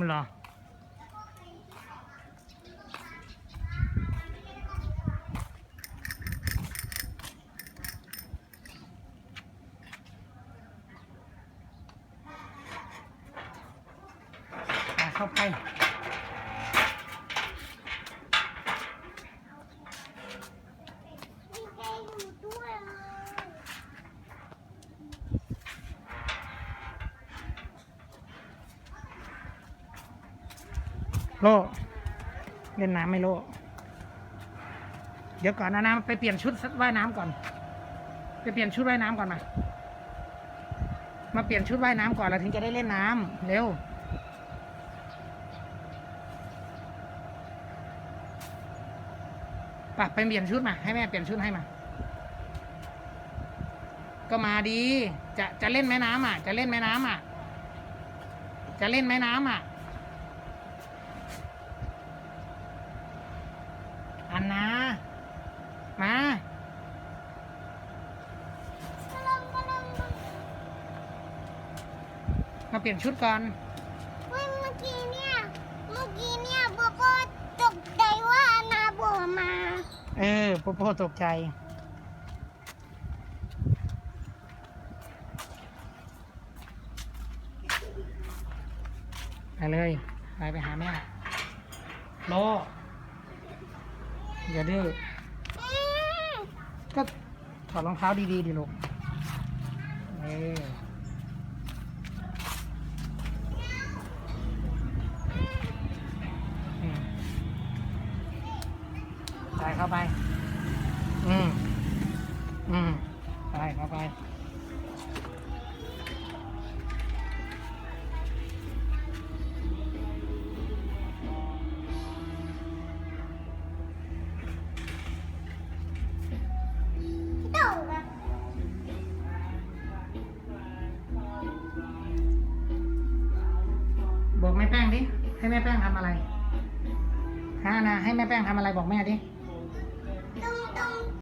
มันเหรอ อะเข้าไป มีใครอยู่ด้วยเลย โลเล่นน้ำไม่โลเดี๋ยวก่อนนะน้ำไปเปลี่ยนชุดว่ายน้ำก่อน ไปเปลี่ยนชุดว่ายน้ำก่อนมามาเปลี่ยนชุดว่ายน้ำก่อนเราถึงจะได้เล่นน้ำเร็วปะไปเปลี่ยนชุดมา ให้แม่เปลี่ยนชุดให้มา ก็มาดี จะจะเล่นแม่น้ำอะ จะเล่นแม่น้ำอะ จะเล่นแม่น้ำอะ อันนะ มา กำลังกำลัง มาเปลี่ยนชุดก่อนเฮ้ยเมื่อกี้เนี่ย เมื่อกี้เนี่ยโบโบตกใจว่าอานาโบมา เออโปโปตกใจ ไปเลยไปไปหาแม่โลอย่าดื้ออืมก็ถอดรองเท้าดีๆดิลูกเอออื ส่เข้าไป อืม อืม ใส่เข้าไปตกอะบอกแม่แป้งดิ ให้แม่แป้งทำอะไรฮะนะให้แม่แป้งทำอะไรบอกแม่ดิ